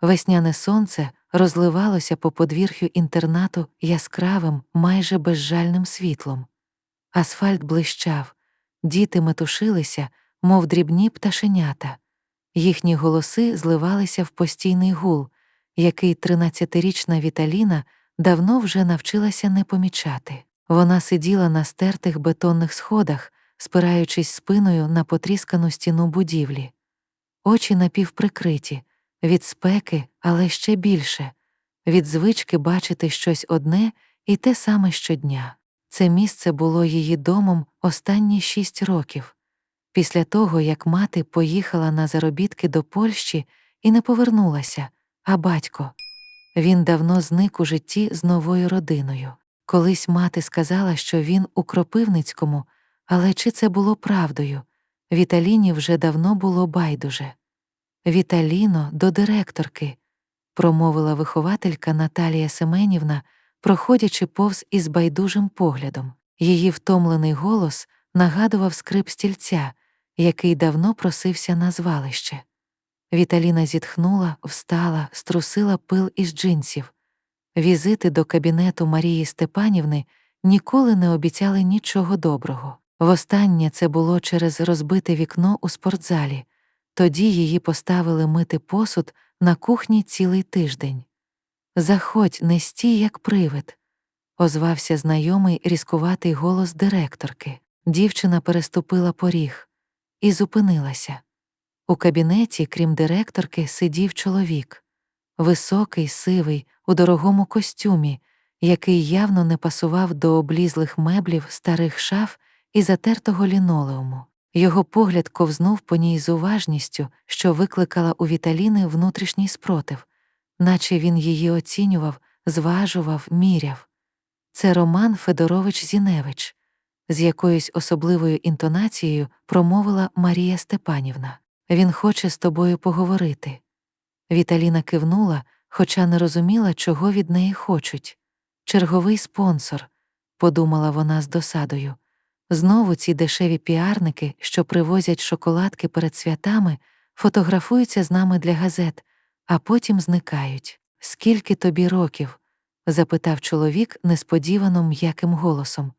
Весняне сонце розливалося по подвір'ю інтернату яскравим, майже безжальним світлом. Асфальт блищав, діти метушилися, мов дрібні пташенята. Їхні голоси зливалися в постійний гул, який тринадцятирічна Віталіна давно вже навчилася не помічати. Вона сиділа на стертих бетонних сходах, спираючись спиною на потріскану стіну будівлі. Очі напівприкриті, від спеки, але ще більше, від звички бачити щось одне і те саме щодня. Це місце було її домом останні шість років. Після того, як мати поїхала на заробітки до Польщі і не повернулася, а батько. Він давно зник у житті з новою родиною. Колись мати сказала, що він у Кропивницькому, але чи це було правдою? Віталіні вже давно було байдуже. Віталіно до директорки, промовила вихователька Наталія Семенівна, проходячи повз із байдужим поглядом. Її втомлений голос нагадував скрип стільця, який давно просився на звалище. Віталіна зітхнула, встала, струсила пил із джинсів. Візити до кабінету Марії Степанівни ніколи не обіцяли нічого доброго. Востаннє це було через розбите вікно у спортзалі. Тоді її поставили мити посуд на кухні цілий тиждень. Заходь, не стій, як привид, озвався знайомий різкуватий голос директорки. Дівчина переступила поріг і зупинилася. У кабінеті, крім директорки, сидів чоловік високий, сивий, у дорогому костюмі, який явно не пасував до облізлих меблів старих шаф і затертого лінолеуму. Його погляд ковзнув по ній з уважністю, що викликала у Віталіни внутрішній спротив, наче він її оцінював, зважував, міряв. Це Роман Федорович Зіневич, з якоюсь особливою інтонацією промовила Марія Степанівна. Він хоче з тобою поговорити. Віталіна кивнула, хоча не розуміла, чого від неї хочуть. Черговий спонсор, подумала вона з досадою. Знову ці дешеві піарники, що привозять шоколадки перед святами, фотографуються з нами для газет, а потім зникають. Скільки тобі років? запитав чоловік несподівано м'яким голосом.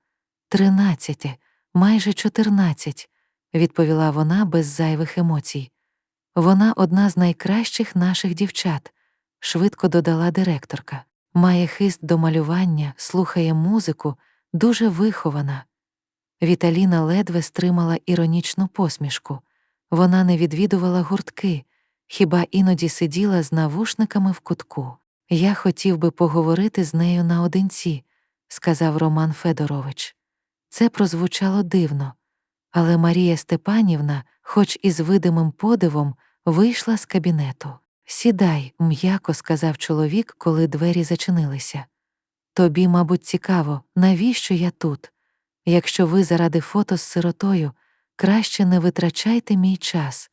Тринадцяти, майже чотирнадцять, відповіла вона без зайвих емоцій. Вона одна з найкращих наших дівчат, швидко додала директорка. Має хист до малювання, слухає музику, дуже вихована. Віталіна ледве стримала іронічну посмішку. Вона не відвідувала гуртки, хіба іноді сиділа з навушниками в кутку. Я хотів би поговорити з нею наодинці, сказав Роман Федорович. Це прозвучало дивно, але Марія Степанівна, хоч і з видимим подивом, вийшла з кабінету. Сідай, м'яко сказав чоловік, коли двері зачинилися. Тобі, мабуть, цікаво, навіщо я тут? Якщо ви заради фото з сиротою, краще не витрачайте мій час,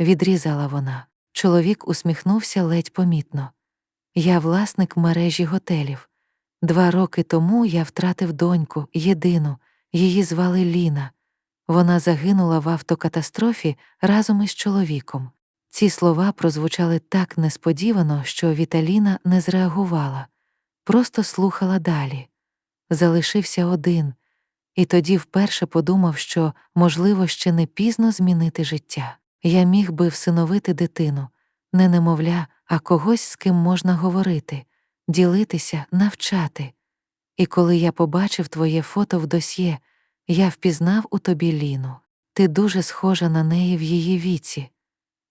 відрізала вона. Чоловік усміхнувся ледь помітно. Я власник мережі готелів. Два роки тому я втратив доньку, єдину, її звали Ліна. Вона загинула в автокатастрофі разом із чоловіком. Ці слова прозвучали так несподівано, що Віталіна не зреагувала, просто слухала далі. Залишився один, і тоді вперше подумав, що, можливо, ще не пізно змінити життя. Я міг би всиновити дитину, не немовля, а когось, з ким можна говорити, ділитися, навчати. І коли я побачив твоє фото в досьє, я впізнав у тобі Ліну. Ти дуже схожа на неї в її віці.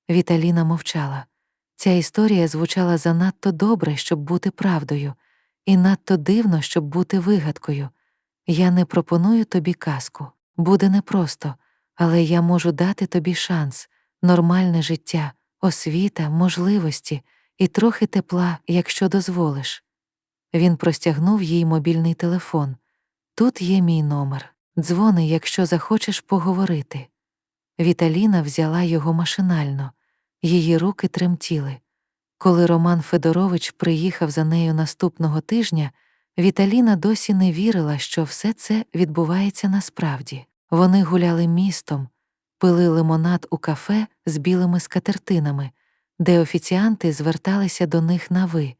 Віталіна мовчала. Ця історія звучала занадто добре, щоб бути правдою, і надто дивно, щоб бути вигадкою. Я не пропоную тобі казку. Буде непросто, але я можу дати тобі шанс, нормальне життя, освіта, можливості і трохи тепла, якщо дозволиш. Він простягнув їй мобільний телефон. Тут є мій номер. Дзвони, якщо захочеш поговорити. Віталіна взяла його машинально, її руки тремтіли. Коли Роман Федорович приїхав за нею наступного тижня, Віталіна досі не вірила, що все це відбувається насправді. Вони гуляли містом, пили лимонад у кафе з білими скатертинами, де офіціанти зверталися до них на ви,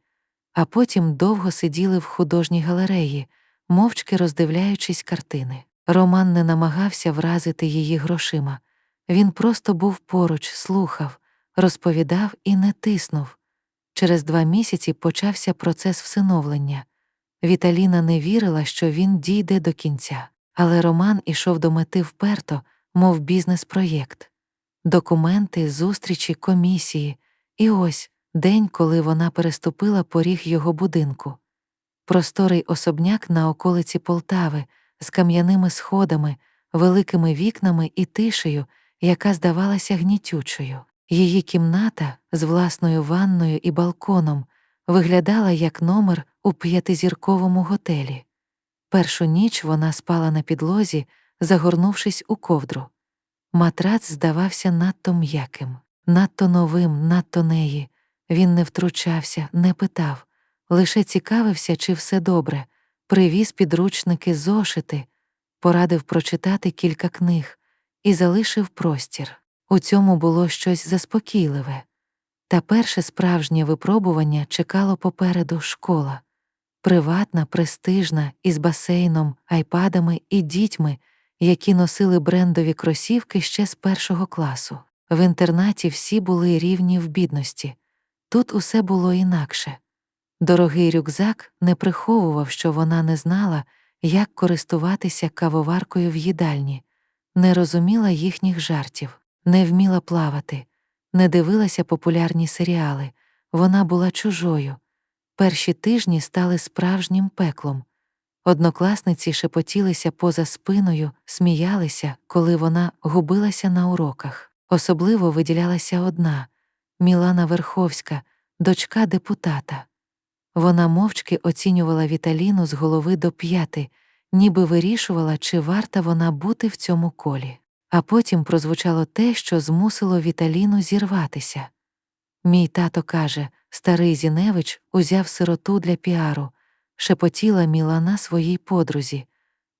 а потім довго сиділи в художній галереї, мовчки роздивляючись картини. Роман не намагався вразити її грошима. Він просто був поруч, слухав, розповідав і не тиснув. Через два місяці почався процес всиновлення. Віталіна не вірила, що він дійде до кінця, але Роман ішов до мети вперто, мов бізнес-проєкт. Документи, зустрічі, комісії, і ось день, коли вона переступила поріг його будинку. Просторий особняк на околиці Полтави з кам'яними сходами, великими вікнами і тишею, яка здавалася гнітючою. Її кімната з власною ванною і балконом виглядала як номер у п'ятизірковому готелі. Першу ніч вона спала на підлозі, загорнувшись у ковдру. Матрац здавався надто м'яким, надто новим, надто неї. Він не втручався, не питав, лише цікавився, чи все добре, привіз підручники, зошити, порадив прочитати кілька книг і залишив простір. У цьому було щось заспокійливе. Та перше справжнє випробування чекало попереду школа приватна, престижна, із басейном, айпадами і дітьми, які носили брендові кросівки ще з першого класу. В інтернаті всі були рівні в бідності. Тут усе було інакше. Дорогий рюкзак не приховував, що вона не знала, як користуватися кавоваркою в їдальні, не розуміла їхніх жартів, не вміла плавати, не дивилася популярні серіали. Вона була чужою. Перші тижні стали справжнім пеклом. Однокласниці шепотілися поза спиною, сміялися, коли вона губилася на уроках. Особливо виділялася одна Мілана Верховська, дочка депутата. Вона мовчки оцінювала Віталіну з голови до п'яти, ніби вирішувала, чи варта вона бути в цьому колі. А потім прозвучало те, що змусило Віталіну зірватися. Мій тато каже, старий Зіневич узяв сироту для піару, шепотіла Мілана своїй подрузі,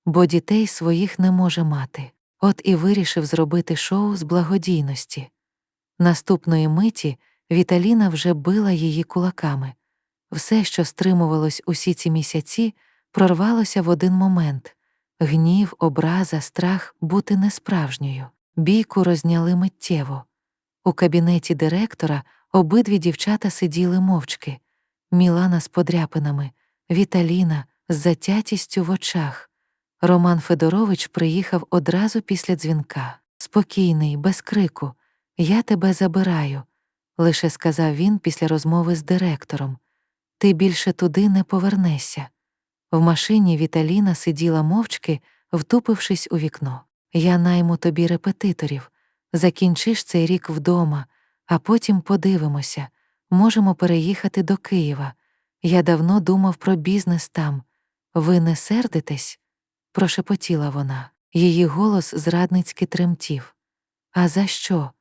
бо дітей своїх не може мати. От і вирішив зробити шоу з благодійності. Наступної миті Віталіна вже била її кулаками. Все, що стримувалось усі ці місяці, прорвалося в один момент гнів, образа, страх бути несправжньою. Бійку розняли миттєво. У кабінеті директора обидві дівчата сиділи мовчки Мілана з подряпинами, Віталіна з затятістю в очах. Роман Федорович приїхав одразу після дзвінка. Спокійний, без крику. Я тебе забираю, лише сказав він після розмови з директором. Ти більше туди не повернешся. В машині Віталіна сиділа мовчки, втупившись у вікно. Я найму тобі репетиторів. Закінчиш цей рік вдома, а потім подивимося можемо переїхати до Києва. Я давно думав про бізнес там. Ви не сердитесь? прошепотіла вона. Її голос зрадницьки тремтів. А за що?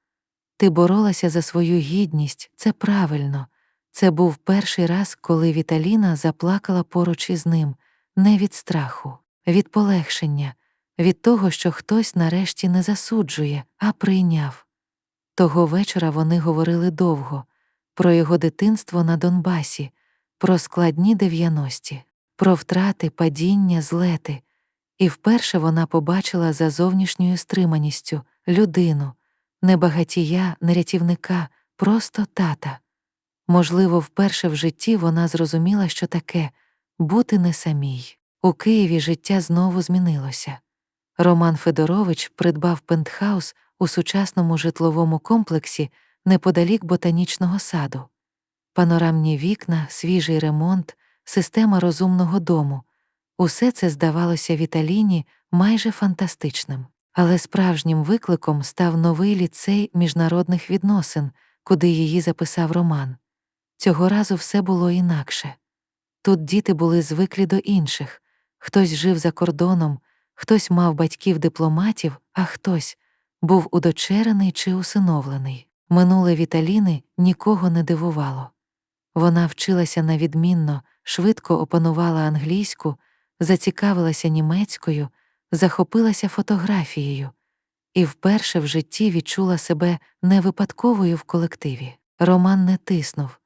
Ти боролася за свою гідність, це правильно. Це був перший раз, коли Віталіна заплакала поруч із ним, не від страху, від полегшення, від того, що хтось нарешті не засуджує, а прийняв. Того вечора вони говорили довго про його дитинство на Донбасі, про складні дев'яності, про втрати, падіння, злети, і вперше вона побачила за зовнішньою стриманістю людину, не багатія, не рятівника, просто тата. Можливо, вперше в житті вона зрозуміла, що таке бути не самій. У Києві життя знову змінилося. Роман Федорович придбав пентхаус у сучасному житловому комплексі неподалік ботанічного саду, панорамні вікна, свіжий ремонт, система розумного дому. Усе це здавалося Віталіні майже фантастичним. Але справжнім викликом став новий ліцей міжнародних відносин, куди її записав Роман. Цього разу все було інакше. Тут діти були звиклі до інших хтось жив за кордоном, хтось мав батьків дипломатів, а хтось був удочерений чи усиновлений. Минуле Віталіни нікого не дивувало. Вона вчилася навідмінно, швидко опанувала англійську, зацікавилася німецькою, захопилася фотографією і вперше в житті відчула себе не випадковою в колективі. Роман не тиснув,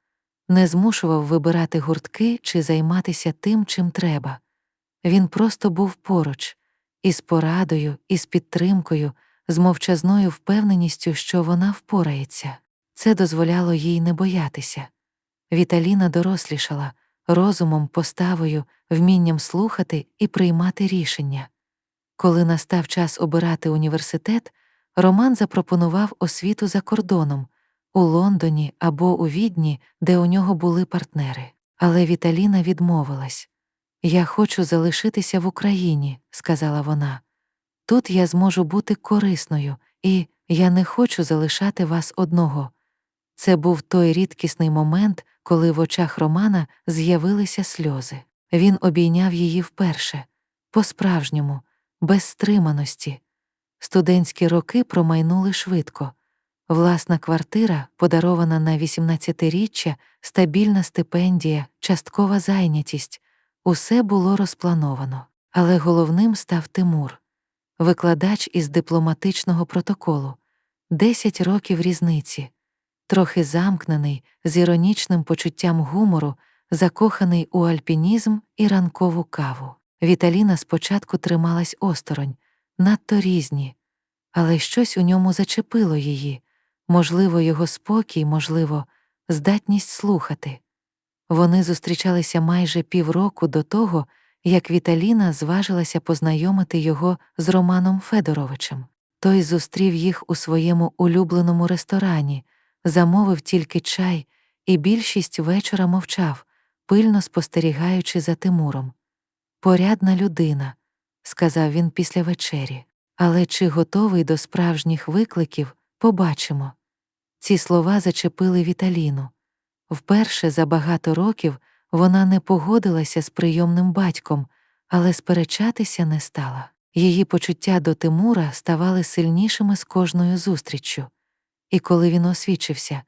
не змушував вибирати гуртки чи займатися тим, чим треба. Він просто був поруч, із порадою, із підтримкою, з мовчазною впевненістю, що вона впорається. Це дозволяло їй не боятися. Віталіна дорослішала розумом, поставою, вмінням слухати і приймати рішення. Коли настав час обирати університет, Роман запропонував освіту за кордоном у Лондоні або у Відні, де у нього були партнери. Але Віталіна відмовилась. Я хочу залишитися в Україні, сказала вона. Тут я зможу бути корисною, і я не хочу залишати вас одного. Це був той рідкісний момент, коли в очах Романа з'явилися сльози. Він обійняв її вперше, по-справжньому, без стриманості. Студентські роки промайнули швидко. Власна квартира, подарована на 18-річчя, стабільна стипендія, часткова зайнятість усе було розплановано. Але головним став Тимур, викладач із дипломатичного протоколу, 10 років різниці, трохи замкнений, з іронічним почуттям гумору, закоханий у альпінізм і ранкову каву. Віталіна спочатку трималась осторонь, надто різні, але щось у ньому зачепило її можливо, його спокій, можливо, здатність слухати. Вони зустрічалися майже півроку до того, як Віталіна зважилася познайомити його з Романом Федоровичем. Той зустрів їх у своєму улюбленому ресторані, замовив тільки чай, і більшість вечора мовчав, пильно спостерігаючи за Тимуром. Порядна людина, сказав він після вечері. Але чи готовий до справжніх викликів, побачимо. Ці слова зачепили Віталіну. Вперше за багато років вона не погодилася з прийомним батьком, але сперечатися не стала. Її почуття до Тимура ставали сильнішими з кожною зустріччю. І коли він освічився,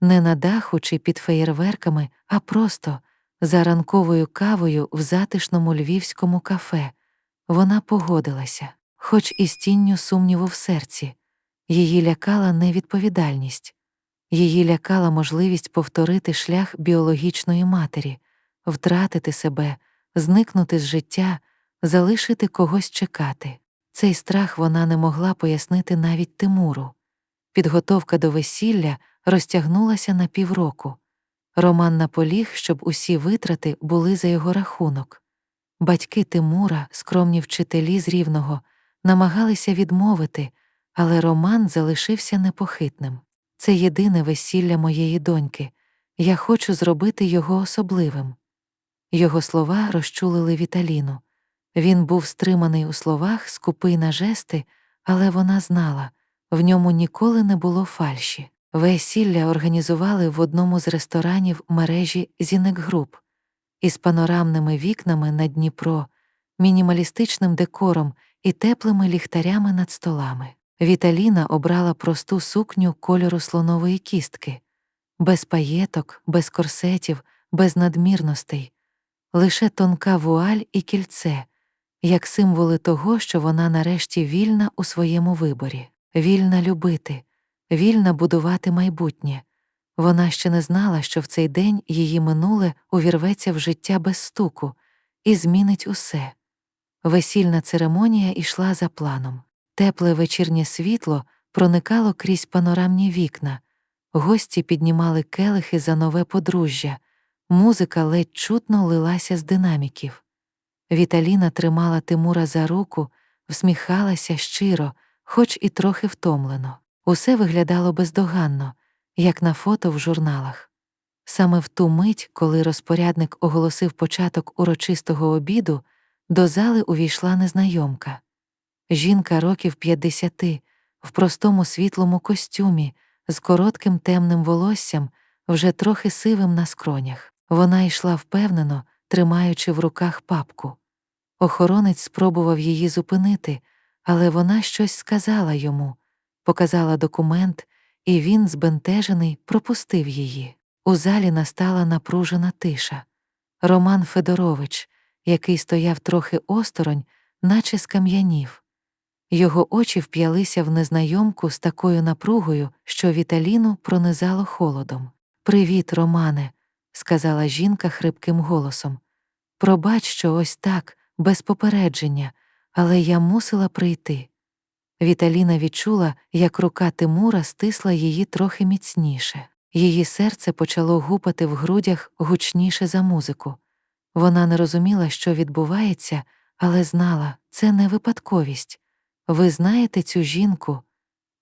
не на даху чи під феєрверками, а просто за ранковою кавою в затишному львівському кафе, вона погодилася, хоч і з тінню сумніву в серці. Її лякала невідповідальність, її лякала можливість повторити шлях біологічної матері, втратити себе, зникнути з життя, залишити когось чекати. Цей страх вона не могла пояснити навіть Тимуру. Підготовка до весілля розтягнулася на півроку. Роман наполіг, щоб усі витрати були за його рахунок. Батьки Тимура, скромні вчителі з рівного, намагалися відмовити, але Роман залишився непохитним. Це єдине весілля моєї доньки. Я хочу зробити його особливим. Його слова розчулили Віталіну. Він був стриманий у словах, скупий на жести, але вона знала в ньому ніколи не було фальші. Весілля організували в одному з ресторанів мережі Зінекгруп із панорамними вікнами на Дніпро, мінімалістичним декором і теплими ліхтарями над столами. Віталіна обрала просту сукню кольору слонової кістки, без паєток, без корсетів, без надмірностей, лише тонка вуаль і кільце, як символи того, що вона нарешті вільна у своєму виборі, вільна любити, вільна будувати майбутнє. Вона ще не знала, що в цей день її минуле увірветься в життя без стуку і змінить усе. Весільна церемонія йшла за планом. Тепле вечірнє світло проникало крізь панорамні вікна, гості піднімали келихи за нове подружжя, музика ледь чутно лилася з динаміків. Віталіна тримала Тимура за руку, всміхалася щиро, хоч і трохи втомлено. Усе виглядало бездоганно, як на фото в журналах. Саме в ту мить, коли розпорядник оголосив початок урочистого обіду, до зали увійшла незнайомка. Жінка років 50, в простому світлому костюмі, з коротким темним волоссям, вже трохи сивим на скронях. Вона йшла впевнено, тримаючи в руках папку. Охоронець спробував її зупинити, але вона щось сказала йому, показала документ, і він, збентежений, пропустив її. У залі настала напружена тиша. Роман Федорович, який стояв трохи осторонь, наче скам'янів. Його очі вп'ялися в незнайомку з такою напругою, що Віталіну пронизало холодом. Привіт, Романе, сказала жінка хрипким голосом. Пробач, що ось так, без попередження, але я мусила прийти. Віталіна відчула, як рука Тимура стисла її трохи міцніше. Її серце почало гупати в грудях гучніше за музику. Вона не розуміла, що відбувається, але знала, це не випадковість. Ви знаєте цю жінку?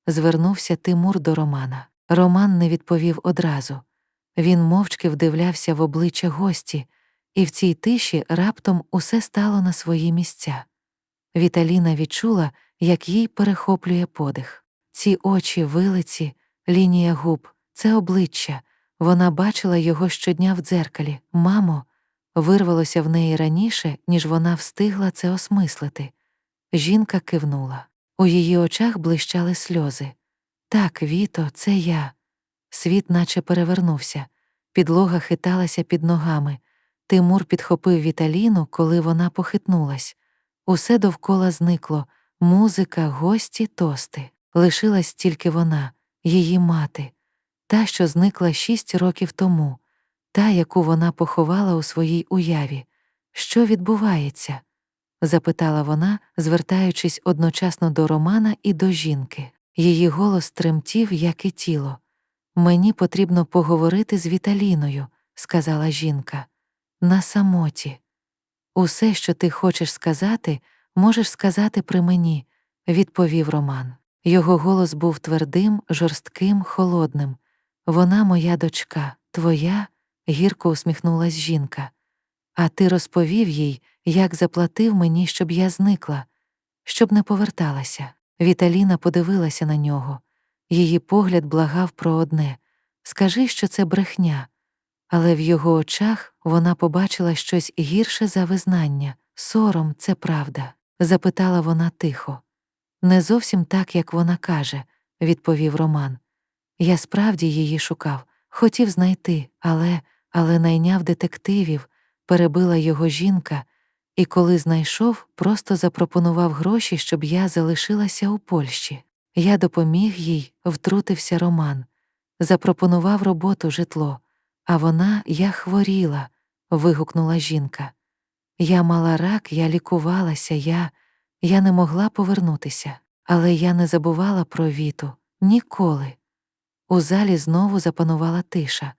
звернувся Тимур до Романа. Роман не відповів одразу. Він мовчки вдивлявся в обличчя гості, і в цій тиші раптом усе стало на свої місця. Віталіна відчула, як їй перехоплює подих. Ці очі, вилиці, лінія губ, це обличчя. Вона бачила його щодня в дзеркалі. Мамо, вирвалося в неї раніше, ніж вона встигла це осмислити. Жінка кивнула. У її очах блищали сльози. Так, Віто, це я. Світ наче перевернувся, підлога хиталася під ногами. Тимур підхопив Віталіну, коли вона похитнулась. Усе довкола зникло музика, гості, тости. Лишилась тільки вона, її мати, та, що зникла шість років тому, та, яку вона поховала у своїй уяві. Що відбувається? Запитала вона, звертаючись одночасно до Романа і до жінки. Її голос тремтів, як і тіло. Мені потрібно поговорити з Віталіною, сказала жінка. На самоті. Усе, що ти хочеш сказати, можеш сказати при мені, відповів Роман. Його голос був твердим, жорстким, холодним. Вона моя дочка, твоя, гірко усміхнулась жінка. А ти розповів їй, як заплатив мені, щоб я зникла, щоб не поверталася. Віталіна подивилася на нього. Її погляд благав про одне скажи, що це брехня. Але в його очах вона побачила щось гірше за визнання. Сором, це правда, запитала вона тихо. Не зовсім так, як вона каже, відповів Роман. Я справді її шукав, хотів знайти, але, але найняв детективів, перебила його жінка, і коли знайшов, просто запропонував гроші, щоб я залишилася у Польщі. Я допоміг їй, втрутився Роман, запропонував роботу житло, а вона я хворіла, вигукнула жінка. Я мала рак, я лікувалася, я, я не могла повернутися, але я не забувала про віту ніколи. У залі знову запанувала тиша.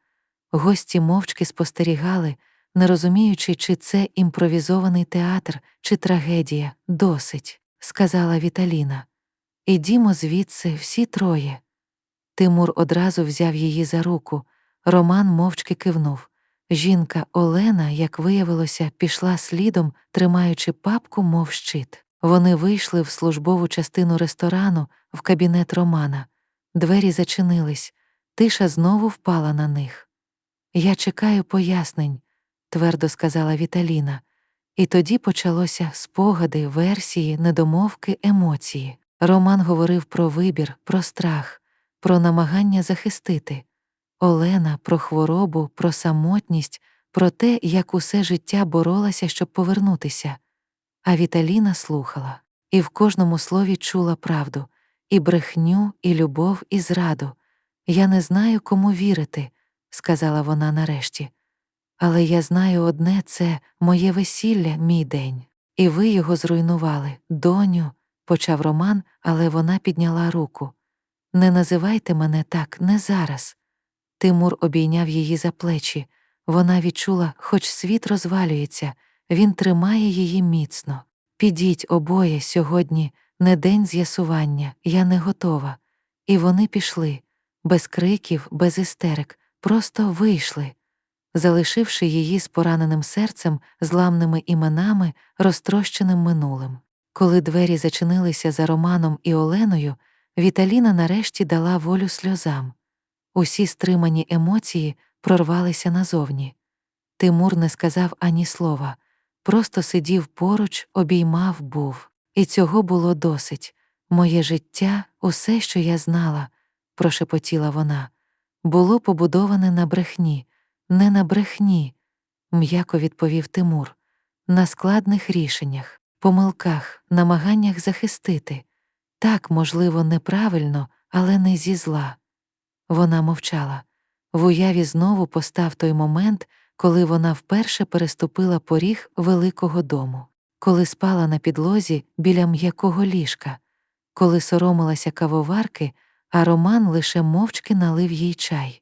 Гості мовчки спостерігали, не розуміючи, чи це імпровізований театр, чи трагедія, досить, сказала Віталіна. Ідімо звідси всі троє. Тимур одразу взяв її за руку. Роман мовчки кивнув. Жінка Олена, як виявилося, пішла слідом, тримаючи папку, мов щит. Вони вийшли в службову частину ресторану, в кабінет Романа. Двері зачинились, тиша знову впала на них. Я чекаю пояснень, твердо сказала Віталіна. І тоді почалося спогади, версії, недомовки, емоції. Роман говорив про вибір, про страх, про намагання захистити. Олена про хворобу, про самотність, про те, як усе життя боролася, щоб повернутися. А Віталіна слухала і в кожному слові чула правду і брехню, і любов, і зраду. Я не знаю, кому вірити, сказала вона нарешті. Але я знаю одне це моє весілля, мій день. І ви його зруйнували, доню, почав Роман, але вона підняла руку. Не називайте мене так, не зараз. Тимур обійняв її за плечі. Вона відчула, хоч світ розвалюється, він тримає її міцно. Підіть обоє сьогодні, не день з'ясування, я не готова. І вони пішли, без криків, без істерик, просто вийшли, залишивши її з пораненим серцем, зламними іменами, розтрощеним минулим. Коли двері зачинилися за Романом і Оленою, Віталіна нарешті дала волю сльозам. Усі стримані емоції прорвалися назовні. Тимур не сказав ані слова, просто сидів поруч, обіймав, був. І цього було досить. Моє життя, усе, що я знала, прошепотіла вона, було побудоване на брехні, не на брехні, м'яко відповів Тимур, на складних рішеннях, помилках, намаганнях захистити. Так, можливо, неправильно, але не зі зла. Вона мовчала. В уяві знову постав той момент, коли вона вперше переступила поріг великого дому, коли спала на підлозі біля м'якого ліжка, коли соромилася кавоварки, а Роман лише мовчки налив їй чай.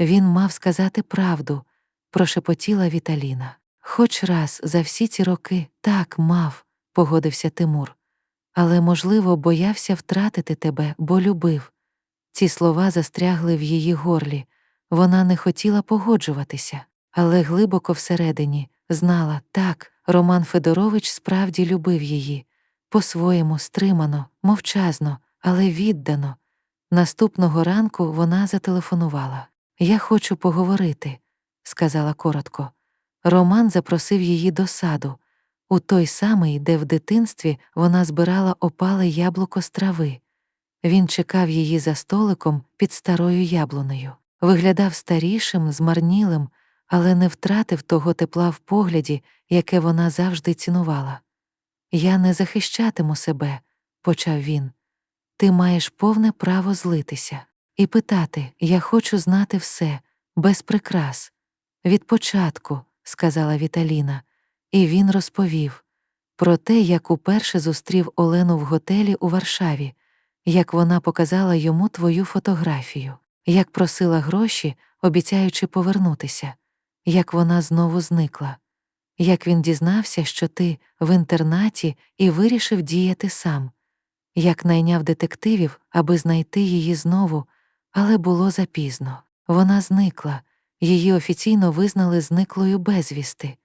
Він мав сказати правду, прошепотіла Віталіна. Хоч раз за всі ці роки так мав, погодився Тимур. Але, можливо, боявся втратити тебе, бо любив. Ці слова застрягли в її горлі. Вона не хотіла погоджуватися, але глибоко всередині знала так, Роман Федорович справді любив її, по-своєму стримано, мовчазно, але віддано. Наступного ранку вона зателефонувала. Я хочу поговорити, сказала коротко. Роман запросив її до саду, у той самий, де в дитинстві вона збирала опале яблуко з трави. Він чекав її за столиком під старою яблунею. Виглядав старішим, змарнілим, але не втратив того тепла в погляді, яке вона завжди цінувала. Я не захищатиму себе, почав він. Ти маєш повне право злитися і питати я хочу знати все, без прикрас. Від початку, сказала Віталіна, і він розповів про те, як уперше зустрів Олену в готелі у Варшаві, як вона показала йому твою фотографію, як просила гроші, обіцяючи повернутися, як вона знову зникла, як він дізнався, що ти в інтернаті і вирішив діяти сам, як найняв детективів, аби знайти її знову, але було запізно. Вона зникла, її офіційно визнали зниклою безвісти.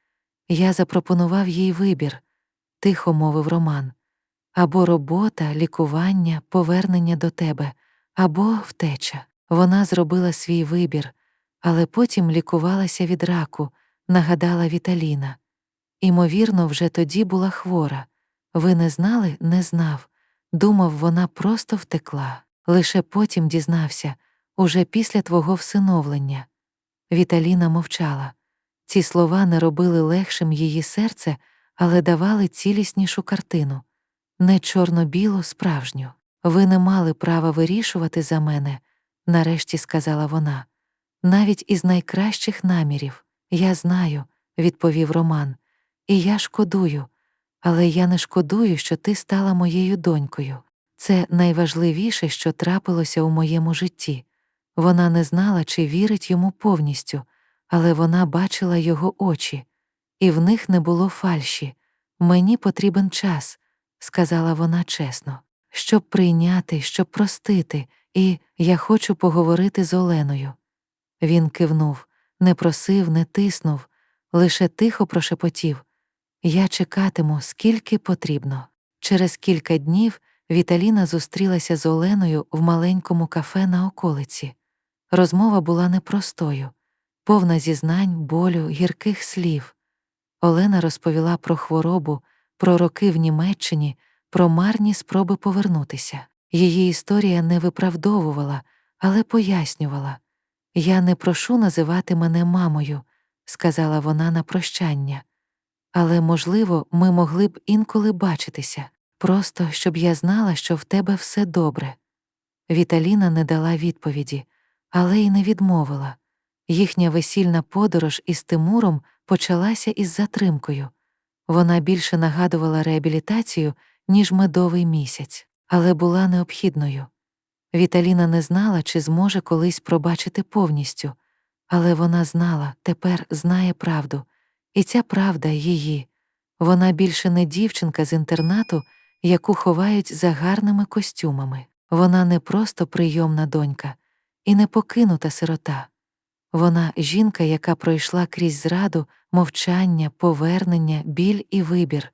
Я запропонував їй вибір, тихо мовив Роман. Або робота, лікування, повернення до тебе, або втеча. Вона зробила свій вибір, але потім лікувалася від раку, нагадала Віталіна. Імовірно, вже тоді була хвора. Ви не знали, не знав. Думав, вона просто втекла. Лише потім дізнався, уже після твого всиновлення. Віталіна мовчала. Ці слова не робили легшим її серце, але давали ціліснішу картину не чорно-білу, справжню. Ви не мали права вирішувати за мене, нарешті сказала вона. Навіть із найкращих намірів. Я знаю, відповів Роман, і я шкодую, але я не шкодую, що ти стала моєю донькою. Це найважливіше, що трапилося у моєму житті. Вона не знала, чи вірить йому повністю, але вона бачила його очі, і в них не було фальші. Мені потрібен час, сказала вона чесно, щоб прийняти, щоб простити, і я хочу поговорити з Оленою. Він кивнув, не просив, не тиснув, лише тихо прошепотів Я чекатиму, скільки потрібно. Через кілька днів Віталіна зустрілася з Оленою в маленькому кафе на околиці. Розмова була непростою, повна зізнань, болю, гірких слів. Олена розповіла про хворобу, про роки в Німеччині, про марні спроби повернутися. Її історія не виправдовувала, але пояснювала Я не прошу називати мене мамою, сказала вона на прощання. Але, можливо, ми могли б інколи бачитися, просто щоб я знала, що в тебе все добре. Віталіна не дала відповіді, але й не відмовила. Їхня весільна подорож із Тимуром почалася із затримкою. Вона більше нагадувала реабілітацію, ніж медовий місяць, але була необхідною. Віталіна не знала, чи зможе колись пробачити повністю, але вона знала, тепер знає правду, і ця правда її. Вона більше не дівчинка з інтернату, яку ховають за гарними костюмами. Вона не просто прийомна донька і не покинута сирота. Вона жінка, яка пройшла крізь зраду, мовчання, повернення, біль і вибір.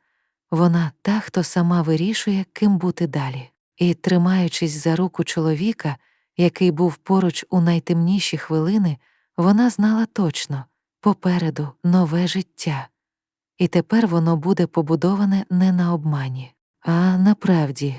Вона та, хто сама вирішує, ким бути далі. І, тримаючись за руку чоловіка, який був поруч у найтемніші хвилини, вона знала точно попереду нове життя. І тепер воно буде побудоване не на обмані, а на правді,